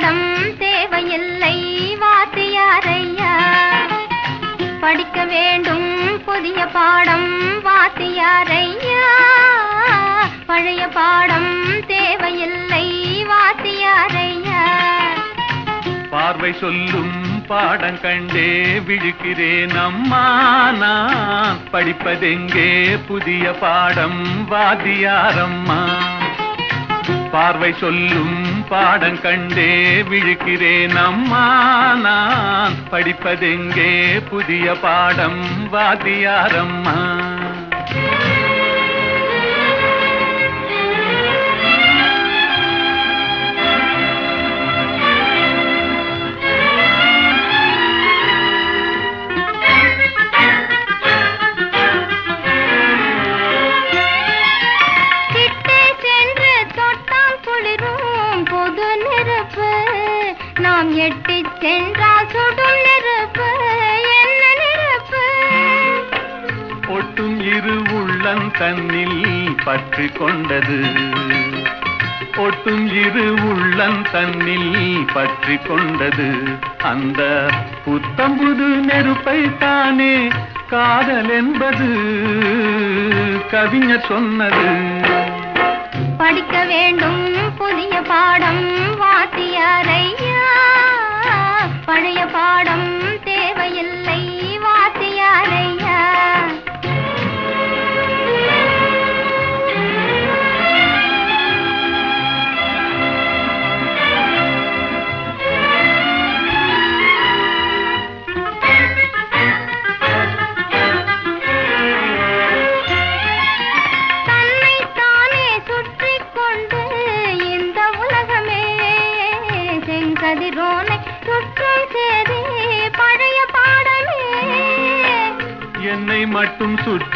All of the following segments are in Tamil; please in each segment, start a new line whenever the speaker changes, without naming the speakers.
பாடம் தேவையில்லை வாத்தியாரையா? படிக்க வேண்டும் புதிய பாடம் வாத்தியாரையா? பழைய பாடம் தேவையில்லை வாத்தியாரையா?
பார்வை சொல்லும் பாடம் கண்டே விழுக்கிறேன் அம்மா நான் படிப்பதெங்கே புதிய பாடம் வாத்தியாரம்மா? பார்வை சொல்லும் பாடம் கண்டே விழுக்கிறேன் அம்மா. நான் படிப்பதெங்கே புதிய பாடம்
வாத்தியாரம்மா. எட்டி சென்றால் சுடும் நெருப்பு என்ன நெருப்பு?
ஒட்டும் இரு உள்ளம் தன்னில் பற்றி கொண்டது. ஒட்டும் இரு உள்ளம் தன்னில் பற்றி கொண்டது. அந்த புத்தம்புது நெருப்பை தானே காதல் என்பது. கவிஞர் சொன்னது.
படிக்க வேண்டும் புதிய பாடம் வாத்தியாரையா? பழைய பாடம்.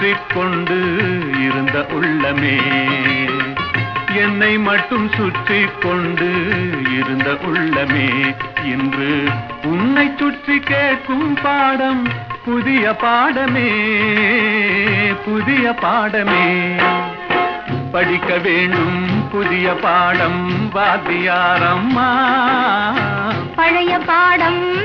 மட்டும் கொண்டு இருந்த உள்ளமே. என்னை மட்டும் சுற்றி கொண்டு இருந்த உள்ளமே. இன்று உன்னை சுற்றி கேட்கும் பாடம் புதிய பாடமே புதிய பாடமே. படிக்க வேண்டும் புதிய பாடம் வாத்தியாரம்மா
பழைய பாடம்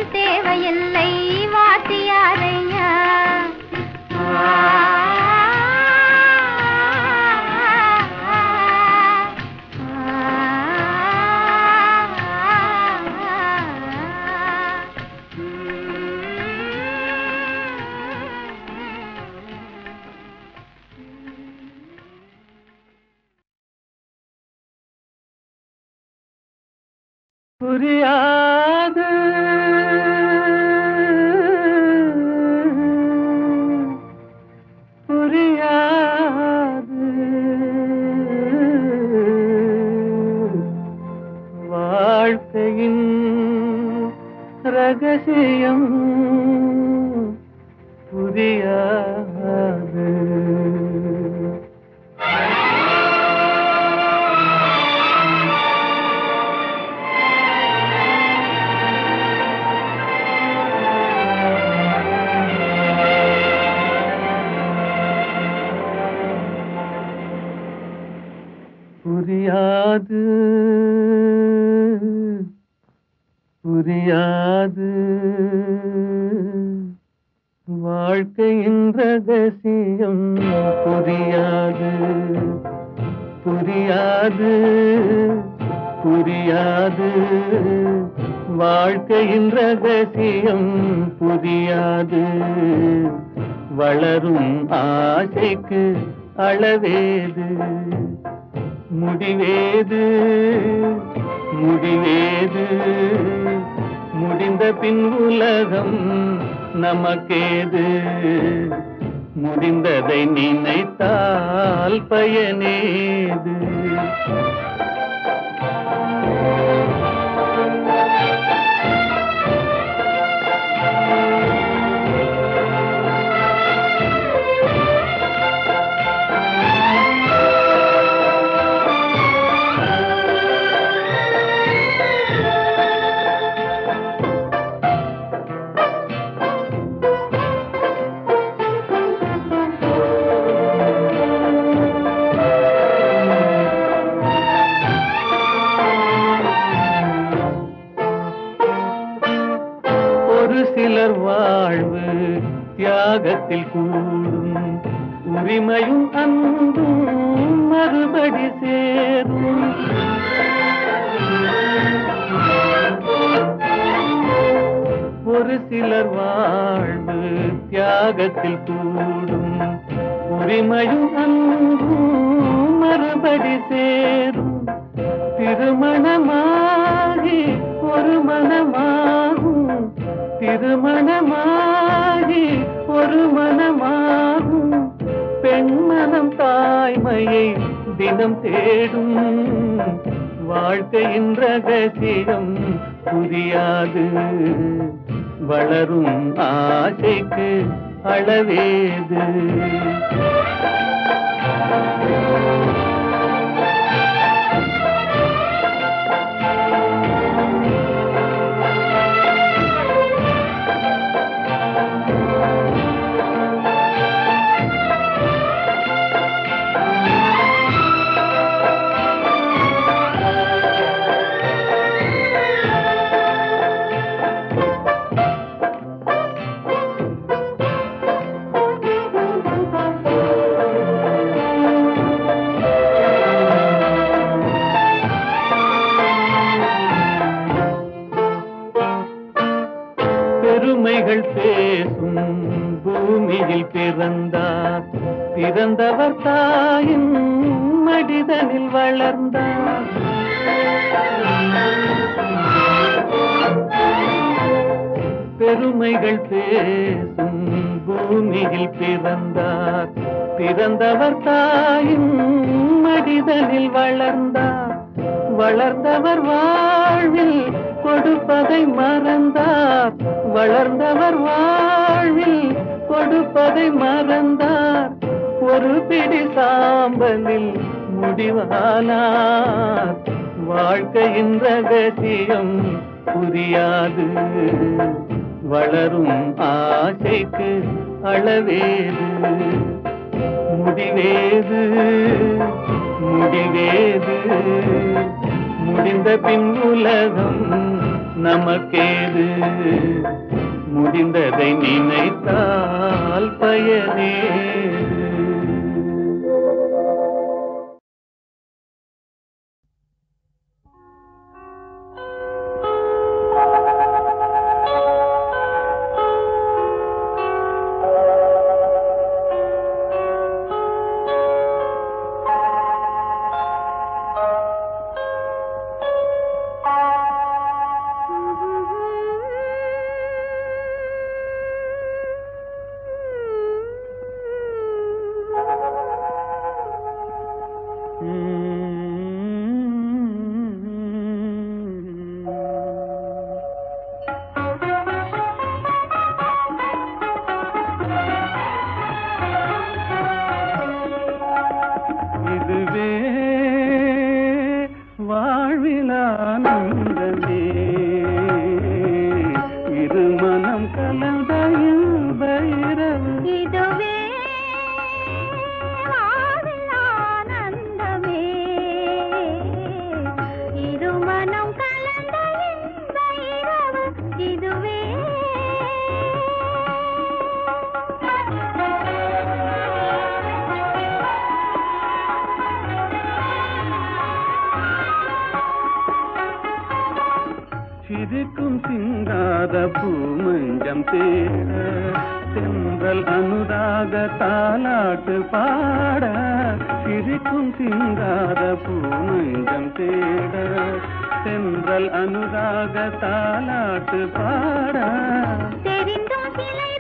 முடிவேது முடிந்த பின் உலகம் நமக்கேது. முடிந்ததை நினைத்தால் பயனேது. ஒரு சிலர் வாழ்வு தியாகத்தில் கூடும். உரிமையும் அன்பும் மறுபடி சேரும். ஒரு சிலர் வாழ்வு தியாகத்தில் கூடும். உரிமையும் அன்பும் மறுபடி சேரும். திருமணமாகி ஒரு மனமாக திருமணமாகி ஒரு மனமாகும். பெண்மனம் தாய்மையை தினம் தேடும். வாழ்க்கையின் ரகசியம் புரியாது. வளரும் ஆசைக்கு அளவேது. அவர் தாயின் மடிதனில் வளர்ந்தார் பெருமைகள் பேசும் பூமியில் பிறந்தார். பிறந்தவர் தாயின் மடிதனில் வளர்ந்தார். வளர்ந்தவர் வாழ்வில் கொடுப்பதை மறந்தார். வளர்ந்தவர் வாழ்வில் கொடுப்பதை மறந்தார். ஒரு பிடி சாம்பலில் முடிவானார். வாழ்க்கையின் ரகசியம் புரியாது. வளரும் ஆசைக்கு அளவேது. முடிவேது முடிவேது. முடிந்த பின் உலகம் நமக்கேது. முடிந்ததை நினைத்தால் பயனேது பூமஞ்சம் தேட தென்றல் அனுராக தாலாட்டு பாட சிரிக்கும் சிங்காத பூமஞ்சம் தேட தென்றல் அனுராக தாலாட்டு பாட.
தெரிந்தும் சிலை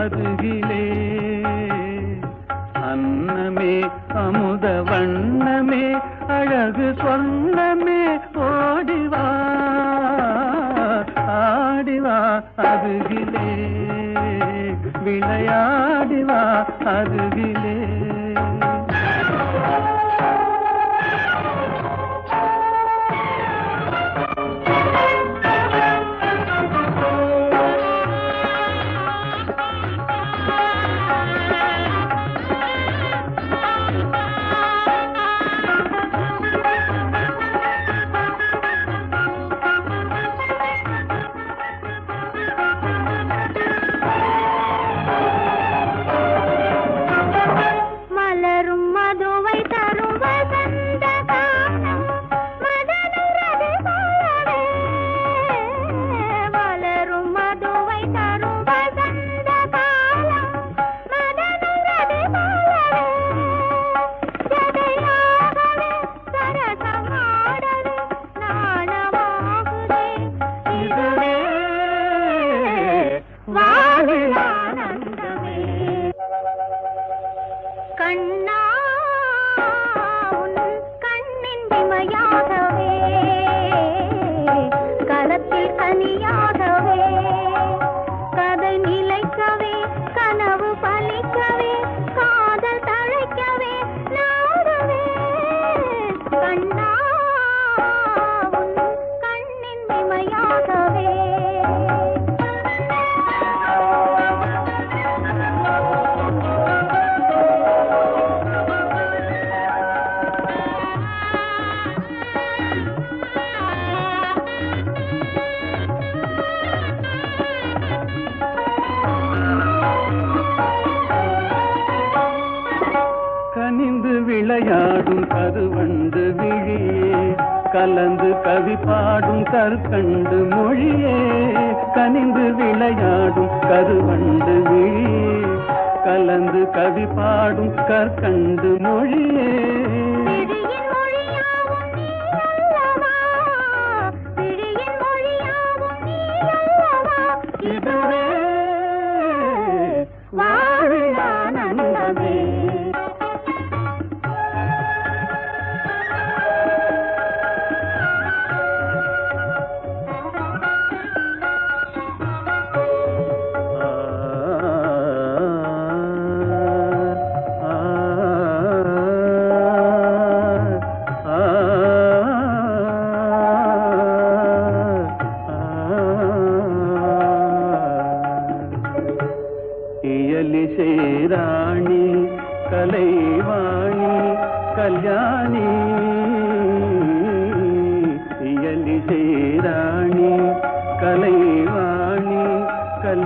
அருகிலே. அன்னமே அமுத வண்ணமே அழகு சொன்னமே ஓடிவா ஆடிவா அருகிலே. விளையாடிவா அருகிலே.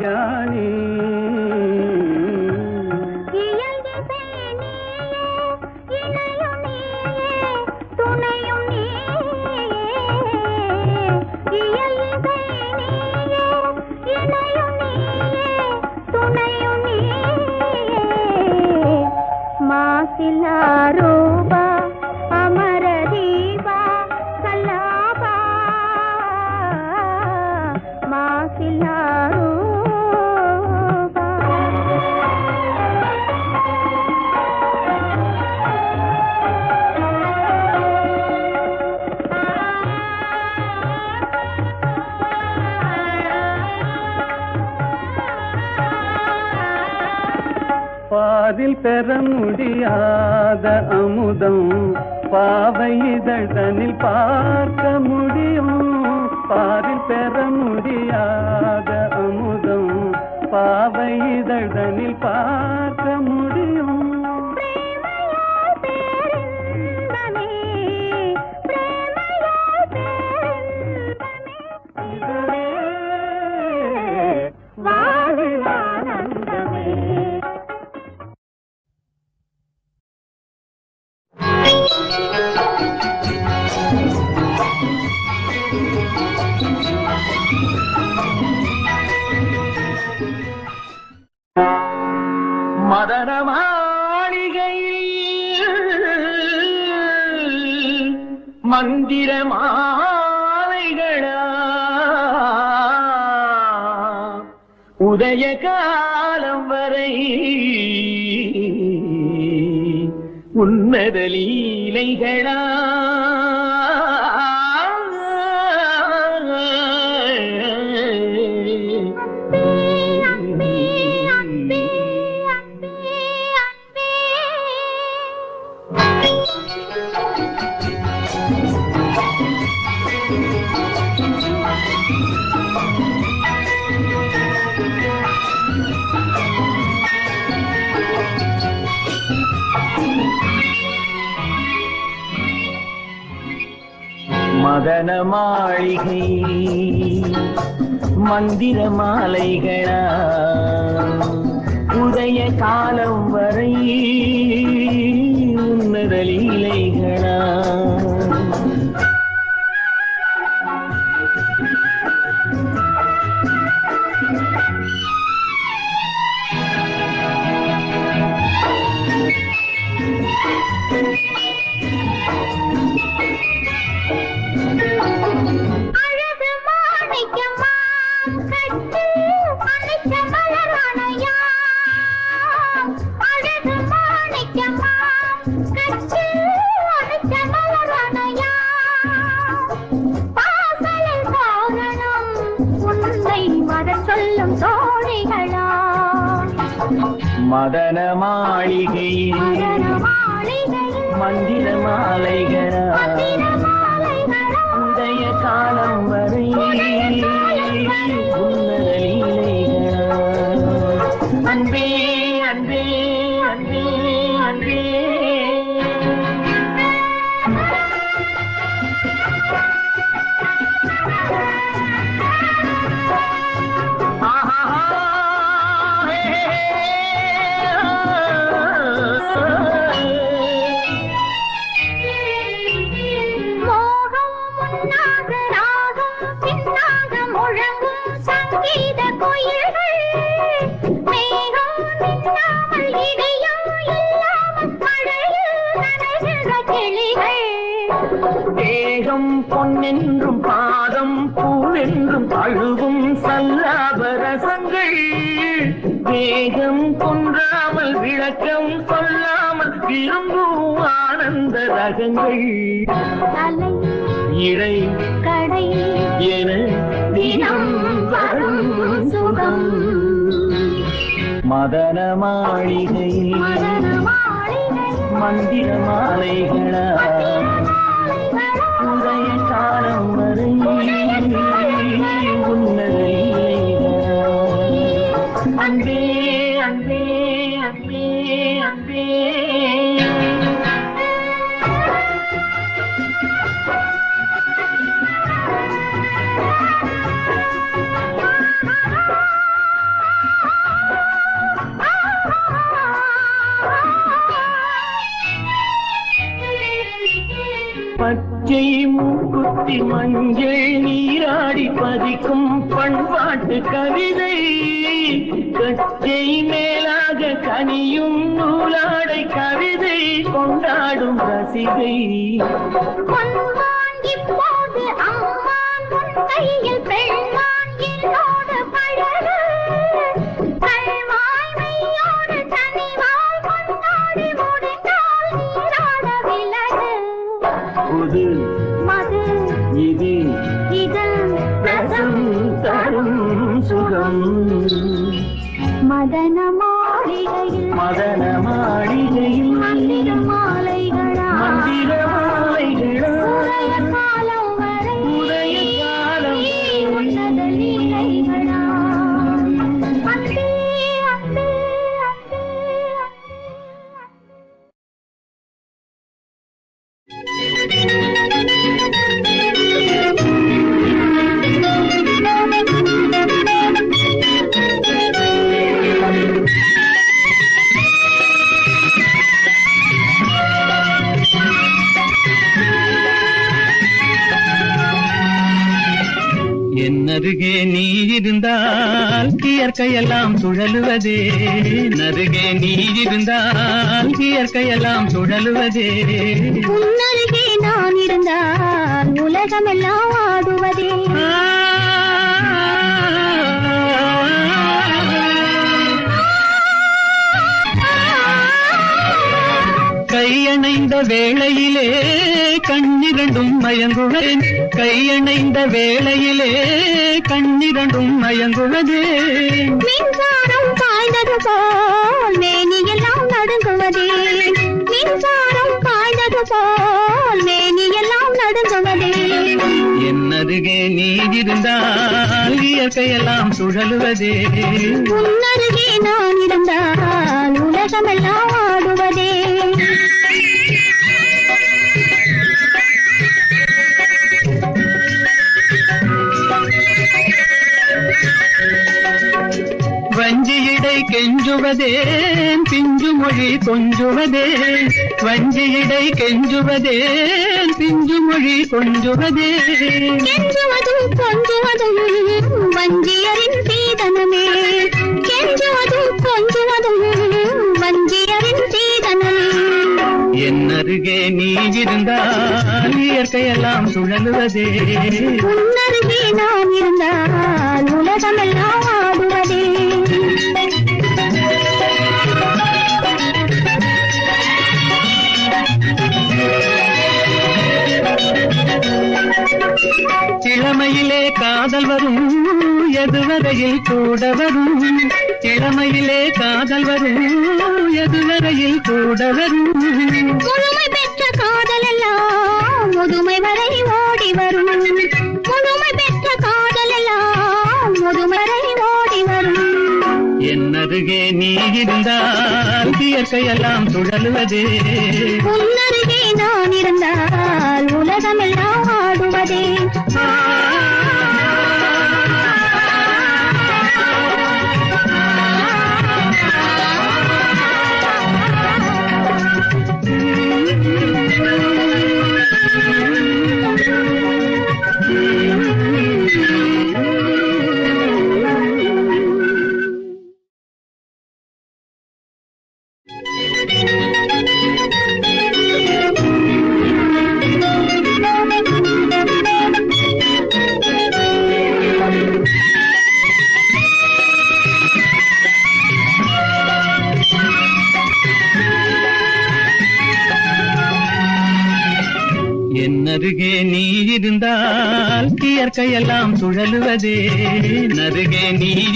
കല്യാണി
பாதில் பெற முடியாத அமுதம் பாவை இதழ்தனில் பார்க்க முடியும். பாதில் பெற முடியாத அமுதம் பாவை இதழ்தனில் பார்க்க முடியும் மந்திர மாலைகளா? உதய காலம் வரை உன்னத
மதன மாளிகை மந்திர மாலைகளா? உதய காலம் வரை உன்னத லீலைகளா? மதன மாளிகையில் மந்திர மாலைகளா உதய காலம் வரை. உன்னத லீலைகளா அன்பே தேகம் பொன்னென்றும் பாதம் பூவென்றும் அழுவும் சல்லாபரசங்கள். வேகம் கொன்றாமல் விளக்கம் சொல்லாமல் விரும்பும் ஆனந்த ரகங்கள்.
தலை
இடை
கடை.
என தினம் வரும் சுகம். மதன
மாளிகை
மந்திர மாலைகளா? உதய காலம் வரை உன்னத. அன்பே அன்பே அன்பே அன்பே. மூக்குத்தி மஞ்சள் நீராடி பதிக்கும் பண்பாட்டு கவிதை. கச்சை மேலாக கனியும் நூலாடை கவிதை. கொண்டாடும் ரசிகை.
கையில் பெண்மான் என்னோடு பழகு.
புது
மதன மாளிகையில்.
மதன மாளிகையில். என்னருகே நீ இருந்தால் இயற்கையெல்லாம் சுழலுவதே. நருகே நீ இருந்தால் இயற்கையெல்லாம் சுழலுவதே.
உன்னருகே நான் இருந்தால் உலகமெல்லாம் ஆடுவதே.
கையணைந்த வேளையிலே கண்ணிரண்டும் மயங்குவேன் கையணைந்த வேளையிலே கண்ணிரண்டும் மயங்குவதே
மின்சாரம் பாய்ந்தது போல் மேனியெல்லாம் நடுங்குவதே மின்சாரம் பாய்ந்தது போல் மேனியெல்லாம் நடுங்குவதே
என்னருகே நீ இருந்தால் இயற்கையெல்லாம் சுழலுவதே.
உன்னருகே நான் இருந்தால் உலகமெல்லாம் ஆடுவதே.
கெஞ்சுவதே பிஞ்சு மொழி கொஞ்சுவதே. வஞ்சியிடை கெஞ்சுவதே பிஞ்சு மொழி கொஞ்சுவதே.
கெஞ்சுவதும் கொஞ்சுவதும் வஞ்சியரின் சீதனமே கெஞ்சுவதும் கொஞ்சுவதும் வஞ்சியரின் சீதனமே
என்னருகே நீ இருந்தால் இயற்கையெல்லாம் சுழலுவதே.
உன்னருகே நான் இருந்தால் உலகமெல்லாம்
எதுவரையில் கூட வரும். இளமையிலே காதல் வரும். எதுவரையில் கூட வரும்.
முழுமை பெற்ற காதல் எல்லாம் முதுமை வரை ஓடி வரும். முழுமை பெற்ற காதல் எல்லாம் முதுமை வரை ஓடி வரும்.
என்னருகே நீ இருந்தால் இயற்கையெல்லாம் சுழலுவதே.
உன்னருகே நான் இருந்தால் உலகமெல்லாம் ஆடுவதே.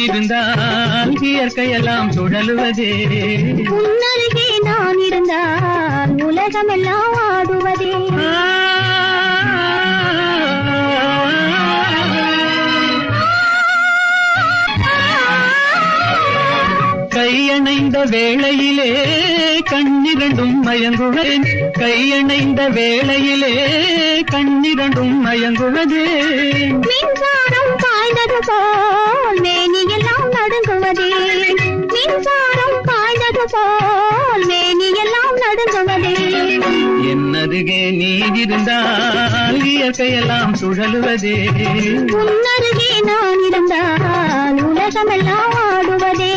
இருந்தால் இயற்கையெல்லாம் சுழலுவதே.
உன்னருகே நான் இருந்தால் உலகமெல்லாம் ஆடுவதே.
கையணைந்த வேளையிலே கண்ணிரண்டும் மயங்குவேன். கையணைந்த வேளையிலே கண்ணிரண்டும் மயங்குவதே.
மின்சாரம் பாய்ந்தது போல் மேனியெல்லாம் நடுங்குவதே. மின்சாரம் பாய்ந்தது போல் மேனியெல்லாம் நடுங்குவதே.
என்னருகே நீ இருந்தால் இயற்கையெல்லாம் சுழலுவதே.
உன்னருகே நான் இருந்தால் உலகமெல்லாம் ஆடுவதே.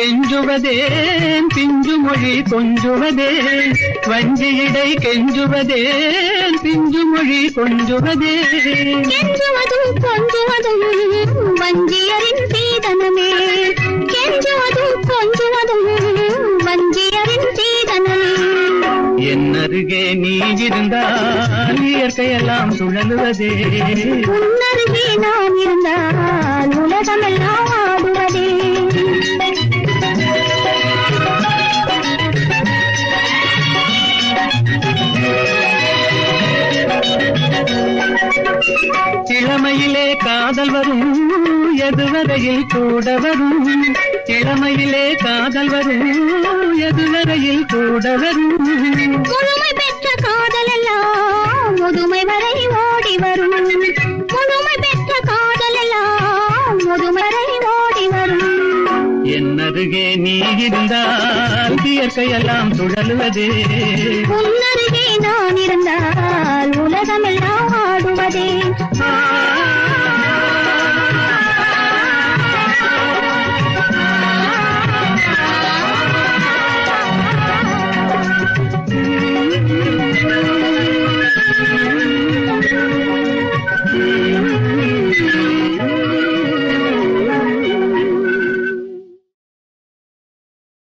கெஞ்சுவதே பிஞ்சு மொழி கொஞ்சுவதே. வஞ்சியிடை கெஞ்சுவதே பிஞ்சு மொழி கொஞ்சுவதே.
கெஞ்சுவதும் கொஞ்சுவதும் வஞ்சியரின் சீதனமே. கெஞ்சுவதும் கொஞ்சுவதும் வஞ்சியரின் சீதனமே.
என்னருகே நீ இருந்தால் இயற்கையெல்லாம் சுழலுவதே.
உன்னருகே நான் இருந்தால் உலகமெல்லாம்
இளமையிலே காதல் வரும் எதுவரையில் கூட வரும். இளமையிலே காதல் வரும் எதுவரையில் கூட வரும்.
முழுமை பெற்ற காதல் எல்லாம் முதுமை வரை ஓடி வரும். முழுமை பெற்ற காதல் எல்லாம் முதுமை வரை ஓடி வரும்.
என்னருகே நீ இருந்தால் இயற்கையெல்லாம் சுழலுவதே.
உன்னருகே நான் இருந்தால் Música